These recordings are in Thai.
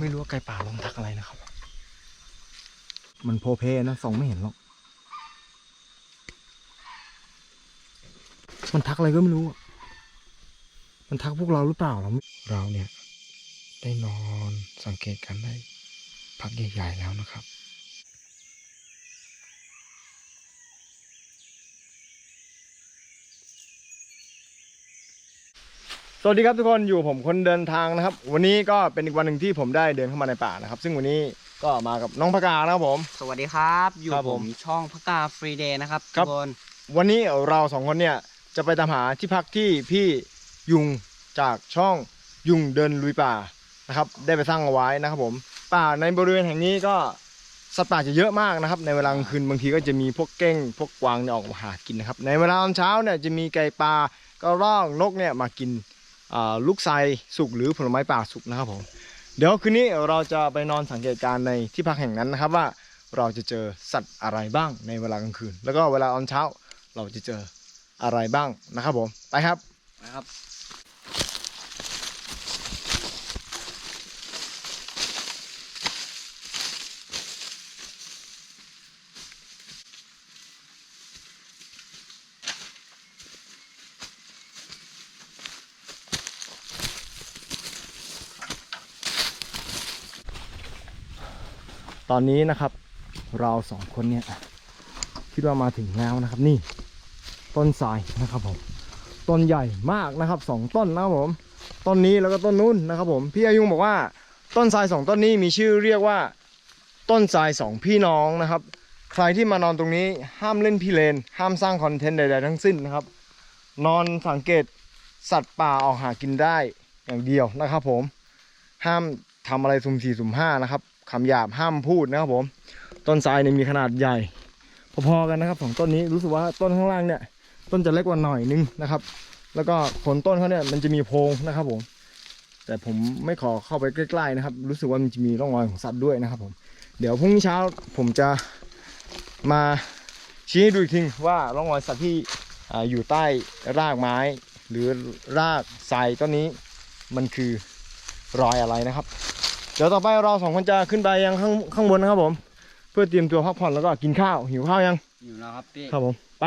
ไม่รู้ว่าไก่ป่าลงทักอะไรนะครับ มันโพเพนะส่องไม่เห็นหรอก มันทักอะไรก็ไม่รู้อะมันทักพวกเราหรือเปล่าเราเราเนี่ย ได้นอนสังเกตกันได้ พักใหญ่ๆแล้วนะครับ สวัสดีครับทุกคนอยู่ผมคนเดินทางนะครับ วันนี้ก็เป็นอีกวันหนึ่งที่ผมได้เดินเข้ามาในป่านะครับ ซึ่งวันนี้ก็มากับน้องพกานะครับผม สวัสดีครับ อยู่ครับผผมมช่องพักกาฟรีเดย์นะครับครัทุบ กคนวันนี้เราสองคนเนี่ยจะไปตามหาที่พักที่พี่ยุงจากช่องยุงเดินลุยป่านะครับ ได้ไปสร้างเอาไว้นะครับผม ป่าในบริเวณแห่งนี้ก็สัตว์ป่าจะเยอะมากนะครับ ในเวลากลางคืนบางทีก็จะมีพวกเก้งพวกกวางเนี่ยออกมาหากินนะครับ ในเวลาตอนเช้าเนี่ยจะมีไก่ป่ากระรอกนกเนี่ยมากินอ่า ลูกไทรสุกหรือผลไม้ป่าสุกนะครับผมเดี๋ยวคืนนี้เราจะไปนอนสังเกตการณ์ในที่พักแห่งนั้นนะครับว่าเราจะเจอสัตว์อะไรบ้างในเวลากลางคืน แล้วก็เวลาตอนเช้าเราจะเจออะไรบ้างนะครับผมไปครับไปครับ ตอนนี้นะครับ เราสองคนเนี่ยคิดว่ามาถึงแล้วนะครับ นี่ ต้นทรายนะครับผมต้นใหญ่มากนะครับสองต้นนะครับผมต้นนี้แล้วก็ต้นนู้นนะครับผมพี่อายุงบอกว่าต้นทรายสองต้นนี้มีชื่อเรียกว่า ต้นทรายสองพี่น้องนะครับ ใครที่มานอนตรงนี้ห้ามเล่นพี่เลน ห้ามสร้างคอนเทนต์ใดๆทั้งสิ้นนะครับ นอนสังเกตสัตว์ป่าออกหากินได้อย่างเดียวนะครับ ผมห้ามทำอะไรสุ่มสี่สุ่มห้านะครับ คำหยาบห้ามพูดนะครับผม ต้นทรายเนี่ยมีขนาดใหญ่ พอๆกันนะครับสองต้นนี้รู้สึกว่าต้นข้างล่างเนี่ยต้นจะเล็กกว่าหน่อยนึงนะครับ แล้วก็ผลต้นเขาเนี่ยมันจะมีโพรงนะครับผม แต่ผมไม่ขอเข้าไปใกล้ๆนะครับ รู้สึกว่ามันจะมีร่องรอยของสัตว์ด้วยนะครับผม เดี๋ยวพรุ่งนี้เช้าผมจะมาชี้ให้ดูอีกทีว่าร่องรอยสัตว์ที่ออยู่ใต้รากไม้ หรือรากทรายต้นนี้มันคือรอยอะไรนะครับ เดี๋ยวต่อไปเราสองคนจะขึ้นไปยังข้างข้างบนนะครับผม เพื่อเตรียมตัวพักผ่อนแล้วก็กินข้าวหิวข้าวยังอยู่แล้วครับพี่ครับผมไป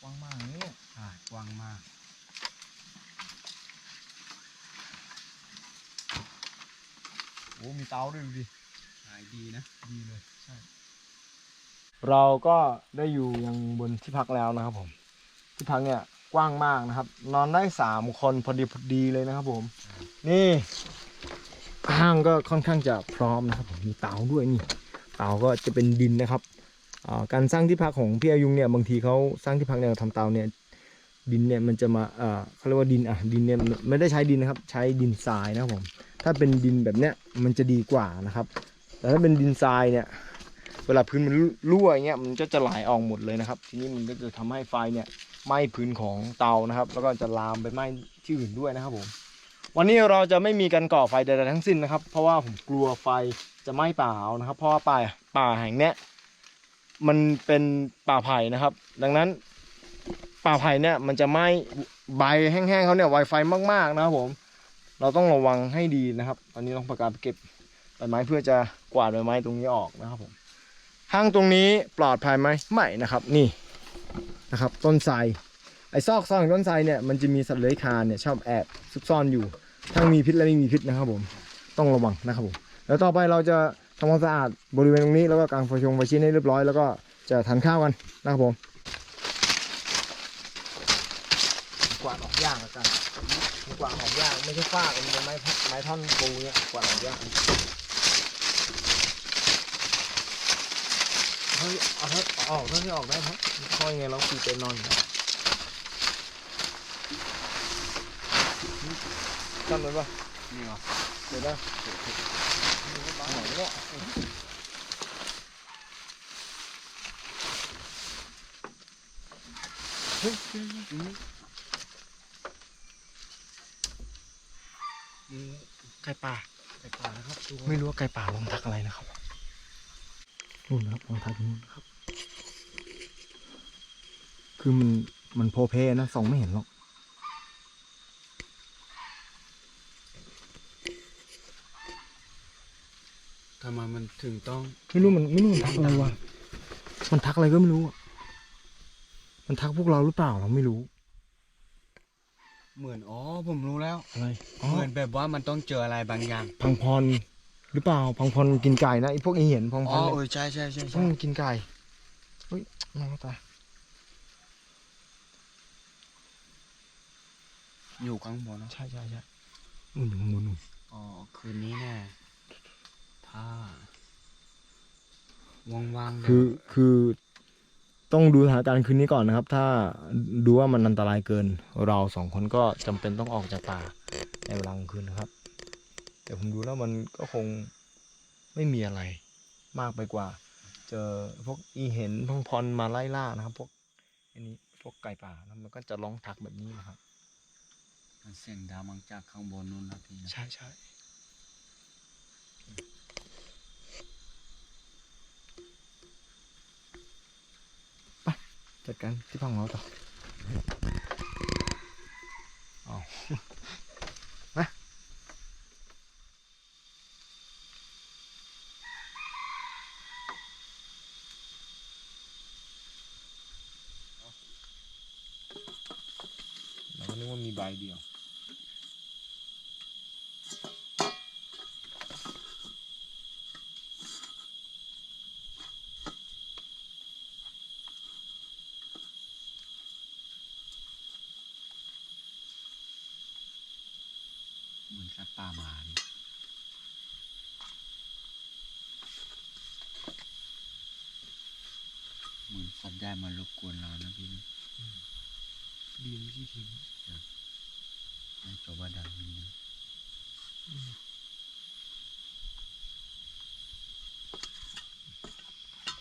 กว้างมากนี่ใช่กว้างมากโอ้มีเตาด้วยดูดิขายดีนะดีเลยใช่ เราก็ได้อยู่ยังบนที่พักแล้วนะครับ ผม ที่พักเนี่ยกว้างมากนะครับ นอนได้สามคนพอดีพอดีเลยนะครับ ผม นี่ห้างก็ค่อนข้างจะพร้อมนะครับผมมีเตาด้วยนี่เตาก็จะเป็นดินนะครับการสร้างที่พักของพี่อายุงเนี่ยบางทีเขาสร้างที่พักเนี่ยทำเตาเนี่ยดินเนี่ยมันจะมาเอ่อเขาเรียกว่าดินอะดินเนี่ยไม่ได้ใช้ดินนะครับ ใช้ดินทรายนะครับผมถ้าเป็นดินแบบเนี้ยมันจะดีกว่านะครับ แต่ถ้าเป็นดินทรายเนี่ย เวลาพื้นมันรั่วอย่างเงี้ยมันก็จะไหลออกหมดเลยนะครับ ทีนี้มันก็จะทำให้ไฟเนี่ยไหม้พื้นของเตานะครับ แล้วก็จะลามไปไหม้ที่อื่นด้วยนะครับผมวันนี้เราจะไม่มีการก่อไฟใดๆทั้งสิ้นนะครับ เพราะว่าผมกลัวไฟจะไหม้ป่าเอานะครับ เพราะว่าป่าป่าแห่งเนี้ยมันเป็นป่าไผ่นะครับ ดังนั้นป่าไผ่เนี่ยมันจะไหม้ใบแห้งๆเขาเนี่ยไวไฟมากๆนะครับผม เราต้องระวังให้ดีนะครับ ตอนนี้ต้องประกาศเก็บใบไม้เพื่อจะกวาดใบไม้ตรงนี้ออกนะครับผม ห้างตรงนี้ปลอดภัยไหมไม่นะครับนี่นะครับ ต้นไทรไอ้ซอกซอกของต้นไทรเนี่ยมันจะมีสัตว์เลื้อยคลานเนี่ยชอบแอบซุกซ่อนอยู่ ทั้งมีพิษและไม่มีพิษนะครับผมต้องระวังนะครับผมแล้วต่อไปเราจะทำความสะอาดบริเวณตรงนี้แล้วก็กางไฟชงไฟชิ้นให้เรียบร้อยแล้วก็จะทานข้าวกันนะครับผมกวาดออกยากละกันกวาดออกยากไม่ใช่ฟาดเป็นไม้ไม้ท่อนปูเนี่ยกวาดออกยาก เฮ้ยเอาเถอะออกเท่าที่ออกได้ครับเพราะยังไงเราคือเต็นนอนอยู่แล้วจำเลยปะนี่เหรอเดี๋ยวนะไหนเนี่ยเฮ้ยเฮ้ยเฮ้ยไก่ป่าไก่ไปก่อนะครับ ไม่รู้ว่าไก่ป่าลงทักอะไรนะครับ นู่นนะครับลงทักนู่นนะครับ คือมันมันโพเพนะส่องไม่เห็นหรอกทำไมมันถึงต้อง ไม่รู้มันไม่รู้มันทักอะไรวะมันทักอะไรก็ไม่รู้อะมันทักพวกเราหรือเปล่าเราไม่รู้ เหมือนอ๋อผมรู้แล้วอะไรอ๋อเหมือนแบบว่ามันต้องเจออะไรบางอย่าง พังพร หรือเปล่าพังพรกินไก่นะไอพวกไอเห็นพังพอ๋อรเอเนี่ยอใช่ใช่ใช่ต้ใช่องกินไก่เฮ้ยน้องตายอยู่ข้างบนเนอะใช่ใช่ใช่นู่นนู่นนู่นอ๋อคืนนี้แน่ถ้าว่างๆเดี๋ยวคือคือต้องดูสถานการณ์คืนนี้ก่อนนะครับ ถ้าดูว่ามันอันตรายเกิน เราสองคนก็จำเป็นต้องออกจากป่าในเวลากลางคืนนะครับ แต่ผมดูแล้วมันก็คงไม่มีอะไรมากไปกว่า เจอพวกอีเห็นพงพรมาไล่ล่านะครับ พวกอันนี้พวกไก่ป่าแล้วมันก็จะร้องทักแบบนี้นะครับมันเสียงดังมาจากข้างบนนู้นนะพี่นะใช่ใช่ไปจัดการที่พังเราต่อเอา มาเราก็ นึกว่ามีใบเดียว เหมือนสัตว์ป่าหมานี่เหมือนสัตว์ได้มารบกวนเรานะพี่นะ ดีไม่ใช่ทิ้งน่าจะว่าดังนี้นะ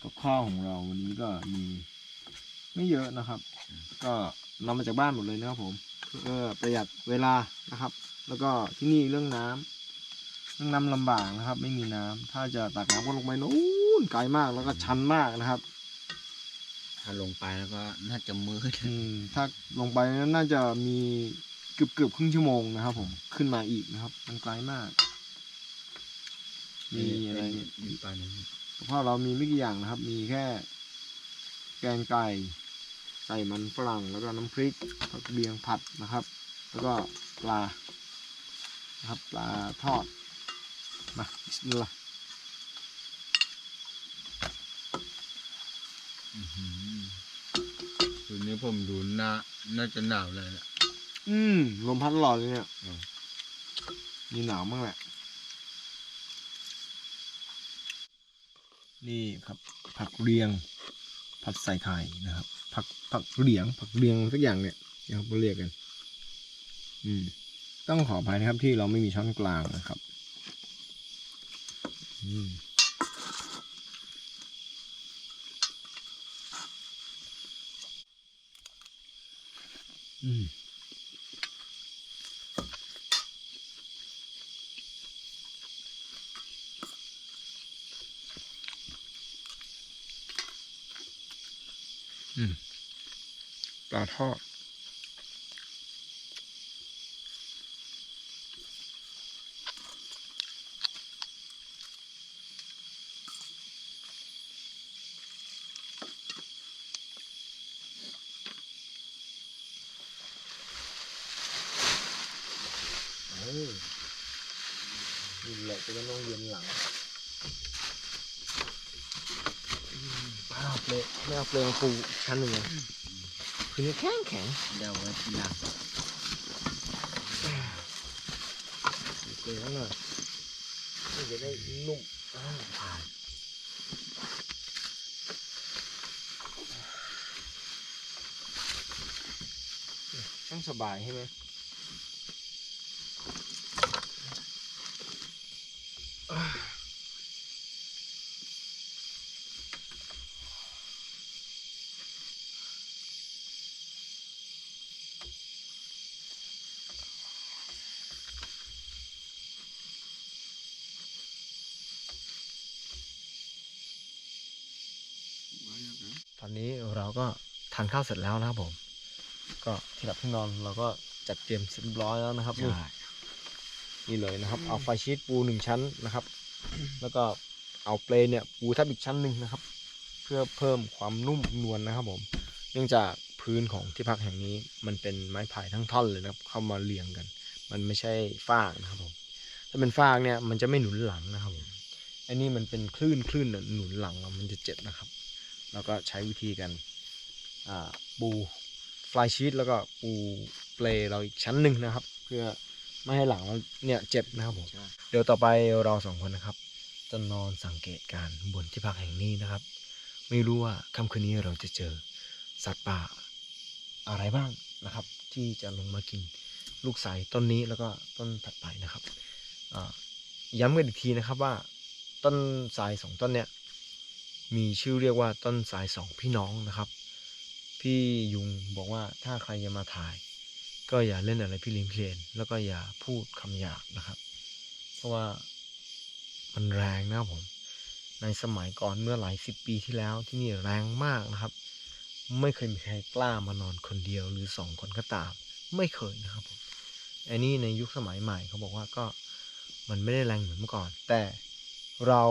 กับข้าวของเราวันนี้ก็มีไม่เยอะนะครับ ก็นำมาจากบ้านหมดเลยนะครับผมเพื่อประหยัดเวลานะครับ แล้วก็ที่นี่เรื่องน้ำเรื่องน้ำลำบากนะครับ ไม่มีน้ำถ้าจะตักน้ำก็ลงไปนู้นไกลมากแล้วก็ชันมากนะครับ ถ้าลงไปแล้วก็น่าจะมืดอืมถ้าลงไปนั้นน่าจะมีเกือบเกือบๆครึ่งชั่วโมงนะครับ ผมขึ้นมาอีกนะครับ มันไกลมาก มีอะไรมีปลาหนึ่งเพราะเรามีไม่กี่อย่างนะครับ มีแค่ แกงไก่ใส่มันฝรั่ง แล้วก็น้ำพริกผักเบียงผัดนะครับ แล้วก็ปลา นะครับ ปลาทอด มาบิสมิลลาห์คืน นี้ผมดูน่าน่าจะหนาวเลยแหละอืมลมพัดตลอดเลยเนี่ยอืมมีหนาวบ้างแหละ นี่ครับผักเรียง ผัดใส่ไข่นะครับ ผักผักเหลียง ผักเรียงสักอย่างเนี่ยเดี๋ยวเขาเรียกกัน อืม ต้องขออภัยนะครับที่เราไม่มีช้อนกลางนะครับ อืม อืม อืม ปลาทอด เออนี่แหละจะต้องเย็นหลังป้า เอาเปลไม่เอาเปลงปูชั้นหนึ่งเลยคือแข็งแข็งเดี๋ยวไว้ทีหลังเปลงหน่อยมันจะได้นุ่มอ่าช่างสบายใช่ไหม ตอนนี้เราก็ทานข้าวเสร็จแล้วนะครับผม ก็ที่หลับที่นอนเราก็จัดเตรียมเสร็จเรียบร้อยแล้วนะครับนี่ใช่นี่เลยนะครับ เอาไฟชีตปูหนึ่งชั้นนะครับ แล้วก็เอาเปลเนี่ยปูทับอีกชั้นหนึ่งนะครับ เพื่อเพิ่มความนุ่มนวลนะครับผม เนื่องจากพื้นของที่พักแห่งนี้มันเป็นไม้ไผ่ทั้งท่อนเลยนะครับ เข้ามาเรียงกัน มันไม่ใช่ฟากนะครับผม ถ้าเป็นฟากเนี่ยมันจะไม่หนุนหลังนะครับผมอันนี้มันเป็นคลื่นคลื่นน่ะหนุนหลังเรามันจะเจ็บนะครับ แล้วก็ใช้วิธีกันอ่าปูฟลายชีตแล้วก็ปูเปลเราอีกชั้นหนึ่งนะครับ เพื่อไม่ให้หลังเราเนี่ยเจ็บนะครับผมใช่เดี๋ยวต่อไปเราสองคนนะครับจะนอนสังเกตการณ์บนที่พักแห่งนี้นะครับ ไม่รู้ว่าค่ำคืนนี้เราจะเจอสัตว์ป่าอะไรบ้างนะครับ ที่จะลงมากินลูกไทรต้นนี้แล้วก็ต้นถัดไปนะครับอ่าย้ำกันอีกทีนะครับว่าต้นไทรสองต้นเนี่ย มีชื่อเรียกว่าต้นไทรสองพี่น้องนะครับ พี่ยุงบอกว่าถ้าใครจะมาถ่าย ก็อย่าเล่นอะไรพี่ลิงเพลนแล้วก็อย่าพูดคำหยาบนะครับ เพราะว่ามันแรงนะผม ในสมัยก่อนเมื่อหลายสิบปีที่แล้วที่นี่แรงมากนะครับ ไม่เคยมีใครกล้ามานอนคนเดียวหรือสองคนก็ตาม ไม่เคยนะครับผมอันนี้ในยุคสมัยใหม่เขาบอกว่าก็มันไม่ได้แรงเหมือนเมื่อก่อน แต่เรา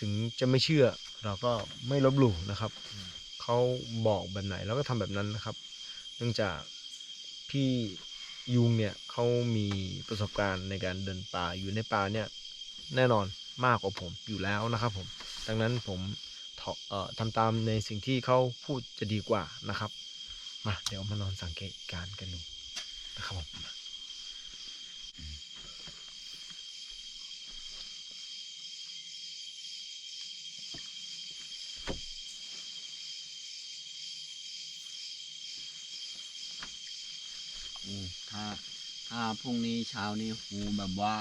ถึงจะไม่เชื่อ เราก็ไม่ลบหลู่นะครับเขาบอกแบบไหนเราก็ทำแบบนั้นนะครับ เนื่องจากพี่ยุงเนี่ยเขามีประสบการณ์ในการเดินป่าอยู่ในป่าเนี่ยแน่นอนมากกว่าผมอยู่แล้วนะครับผมดังนั้นผมทำตามในสิ่งที่เขาพูดจะดีกว่านะครับมาเดี๋ยวมานอนสังเกตการณ์กันดูนะครับผมมา โอ้ถ้าถ้า พรุ่งนี้เช้านี้หูแบบว่า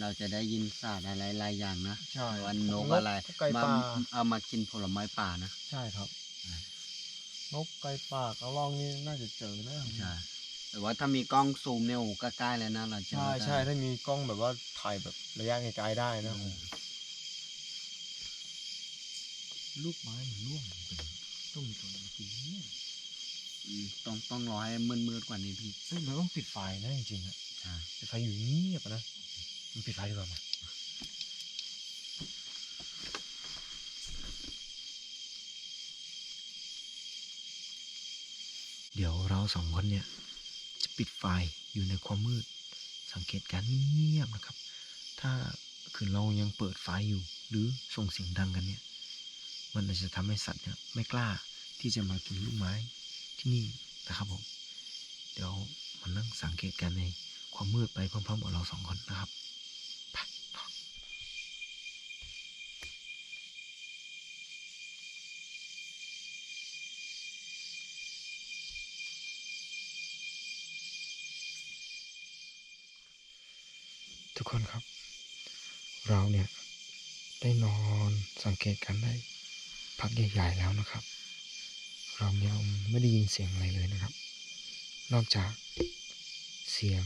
เราจะได้ยินสัตว์อะไรหลายอย่างนะใช่วันนกอะไรไก่มาป่าเอามากินผลไม้ป่านะใช่ครับอ่านนกไก่ป่ากระรองนี่น่าจะเจอนะใช่แต่ว่าถ้ามีกล้องซูมเนี่ยโอ้ก็ใกล้แล้วนะเราเจอใช่ได้ใช่ถ้ามีกล้องแบบว่าถ่ายแบบระยะไกลๆได้นะอืมลูกไม้มันร่วงเป็นต้องมีตัวมากินเนี่ย อืม ต้องต้องรอให้มืดๆกว่านี้พี่เฮ้ยเราต้องปิดไฟนะจริงๆอะใช่ปิดไฟอยู่เงียบอะนะมันปิดไฟดีกว่ามาเดี๋ยวเราสองคนเนี่ยจะปิดไฟอยู่ในความมืด สังเกตการณ์เงียบๆนะครับ ถ้าคือเรายังเปิดไฟอยู่ หรือส่งเสียงดังกันเนี่ย มันอาจจะทำให้สัตว์เนี่ยไม่กล้าที่จะมากินลูกไม้ ที่นี่นะครับผม เดี๋ยวมานั่งสังเกตกันในความมืดไปพร้อมๆกับเราสองคนนะครับทุกคนครับ เราเนี่ย ได้นอนสังเกตกันได้ พักใหญ่ๆแล้วนะครับ เราไม่ได้ยินเสียงอะไรเลยนะครับ นอกจากเสียง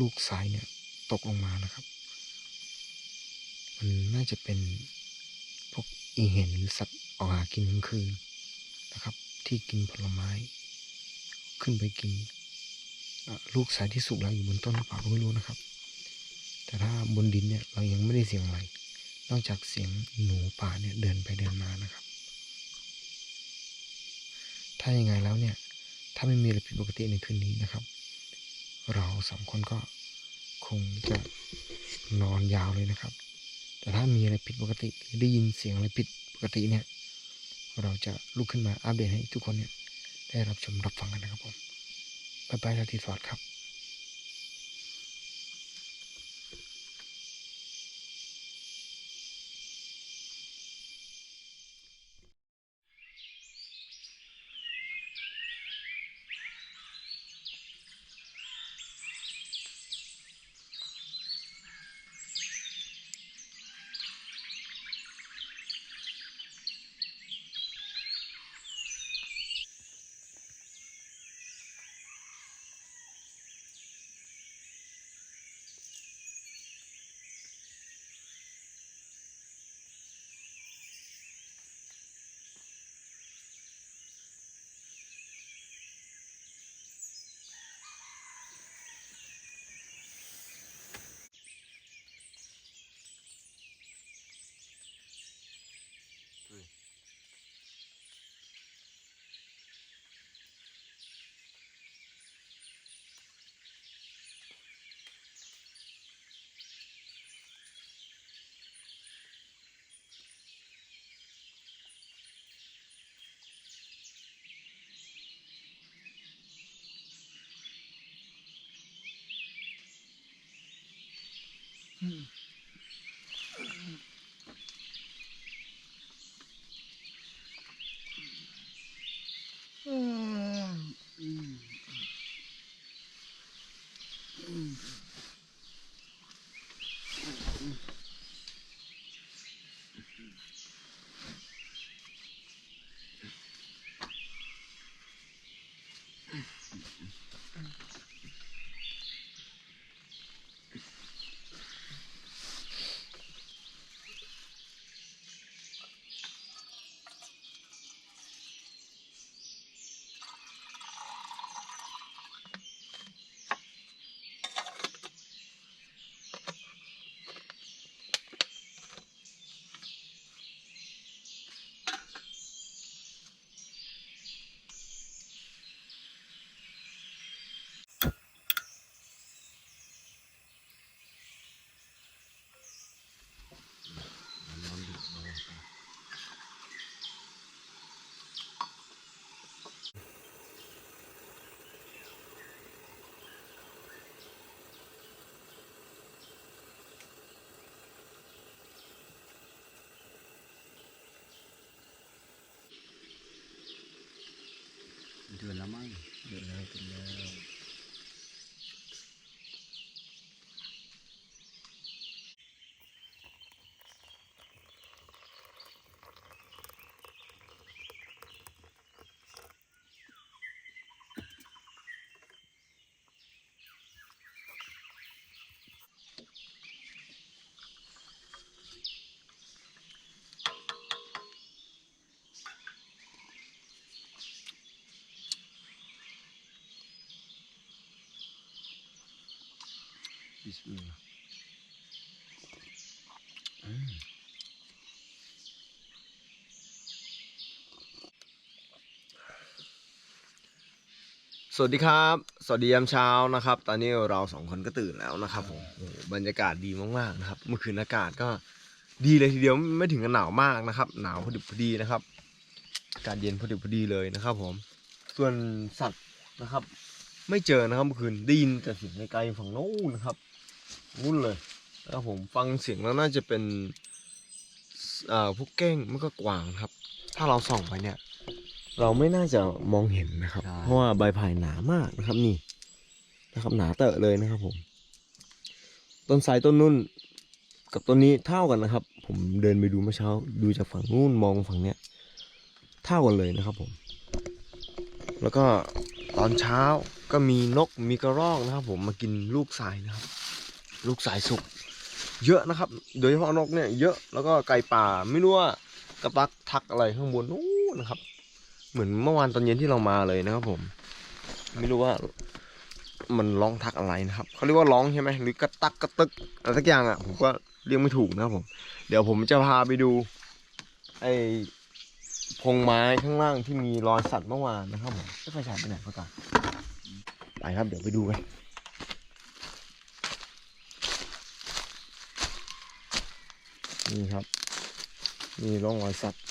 ลูกสายเนี่ยตกลงมานะครับ มันน่าจะเป็นพวกอีเห็นหรือสัตว์ออกหากินกลางคืนนะครับ ที่กินผลไม้ ขึ้นไปกินลูกสายที่สุกแล้วอยู่บนต้นหรือเปล่าก็ไม่รู้นะครับ แต่ถ้าบนดินเนี่ยเรายังไม่ได้เสียงอะไร นอกจากเสียงหนูป่าเนี่ยเดินไปเดินมานะครับ ถ้ายังไงแล้วเนี่ย ถ้าไม่มีอะไรผิดปกติในคืนนี้นะครับ เราสองคนก็คงจะนอนยาวเลยนะครับ แต่ถ้ามีอะไรผิดปกติหรือได้ยินเสียงอะไรผิดปกติเนี่ย เราจะลุกขึ้นมาอัปเดตให้ทุกคนเนี่ยได้รับชมรับฟังกันนะครับผมบ๊ายบายลาทีสวัสดีครับ Mm. อืมสวัสดีครับ สวัสดียามเช้านะครับ ตอนนี้เราสองคนก็ตื่นแล้วนะครับผมบรรยากาศดีมากๆนะครับ เมื่อคืนอากาศก็ดีเลยทีเดียวไม่ถึงกับหนาวมากนะครับ หนาวพอดิบพอดีนะครับ อากาศเย็นพอดิบพอดีเลยนะครับ ผม ส่วนสัตว์นะครับ ไม่เจอนะครับเมื่อคืนได้ยินแต่เสียงไกลๆฝั่งโน้นนะครับ นู่นเลยแล้วผมฟังเสียงแล้วน่าจะเป็นเอ่อพวกแก้งมันก็กวางครับ ถ้าเราส่องไปเนี่ย เราไม่น่าจะมองเห็นนะครับ ใช่ เพราะว่าใบไผ่หนามากนะครับนี่นะครับหนาเตอะเลยนะครับผม ต้นไทรต้นนุ่น กับต้นนี้เท่ากันนะครับ ผมเดินไปดูเมื่อเช้า ดูจากฝั่งนู้นมองฝั่งเนี้ยเท่ากันเลยนะครับผม แล้วก็ตอนเช้าก็มีนกมีกระรอกนะครับ ผมมากินลูกทรายนะครับ ลูกทรายสุก เยอะนะครับ โดยเฉพาะนกเนี่ยเยอะแล้วก็ไก่ป่าไม่รู้ว่ากระตักทักอะไรข้างบนนู้นนะครับ เหมือนเมื่อวานตอนเย็นที่เรามาเลยนะครับ ผม ไม่รู้ว่ามันร้องทักอะไรนะครับเขาเรียกว่าร้องใช่ไหมหรือกระตักกระตึกอะไรสักอย่างอะผมก็เรียกไม่ถูกนะครับผม เดี๋ยวผมจะพาไปดู ไอ้พงไม้ข้างล่างที่มีรอยสัตว์เมื่อวานนะครับผมจะไฟฉายไปไหนพ่อตาไปครับเดี๋ยวไปดูกัน นี่ครับมีร่องรอยสัตว์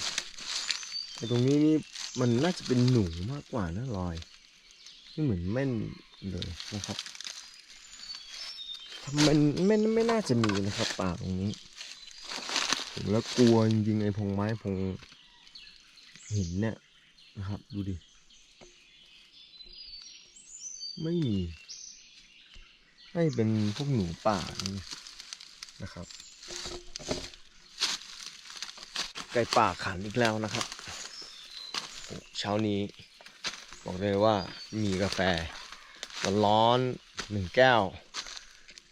ไอ้ตรงนี้นี่มันน่าจะเป็นหนูมากกว่านะรอยนี่เหมือนแม่นเลยนะครับมันไม่นไม่น่าจะมีนะครับป่าตรงนี้ผมแล้วกลัวจริงๆไอ้พงไม้พงหินเนี่ยนะครับ ดูดิ ไม่มีให้เป็นพวกหนูป่านี่นะครับ ไก่ป่าขันอีกแล้วนะครับเช้านี้ บอกเลยว่ามีกาแฟร้อนๆหนึ่งแก้ว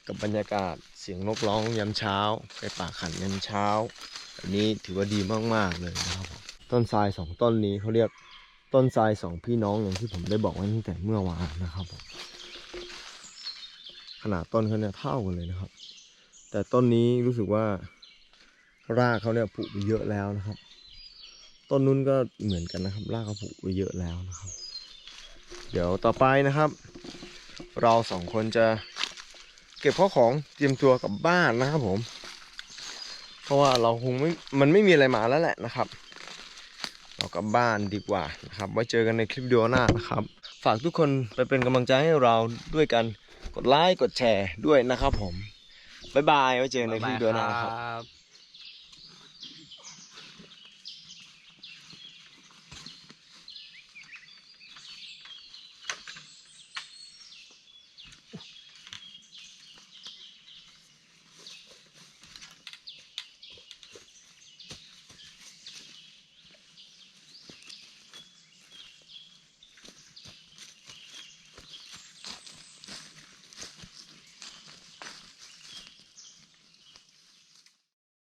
กับบรรยากาศเสียงนกร้องยามเช้า ไก่ป่าขันยามเช้า อันนี้ถือว่าดีมากๆเลยนะครับ ต้นทรายสองต้นนี้เขาเรียกต้นทรายสองพี่น้องอย่างที่ผมได้บอกไว้ตั้งแต่เมื่อวานนะครับผมขนาดต้นเขาเนี่ยเท่ากันเลยนะครับ แต่ต้นนี้รู้สึกว่า รากเขาเนี่ยผุไปเยอะแล้วนะครับ ต้นนู้นก็เหมือนกันนะครับ รากเขาผุไปเยอะแล้วนะครับ เดี๋ยวต่อไปนะครับ เราสองคนจะเก็บข้าวของเตรียมตัวกลับบ้านนะครับผม เพราะว่าเราคงไม่มันไม่มีอะไรมาแล้วแหละนะครับ เรากลับบ้านดีกว่านะครับ ไว้เจอกันในคลิปวิดีโอหน้านะครับ ฝากทุกคนไปเป็นกำลังใจให้เราด้วยกันกดไลค์กดแชร์ด้วยนะครับผม บ๊ายบาย ไว้เจอกันในคลิปวิดีโอหน้าครับ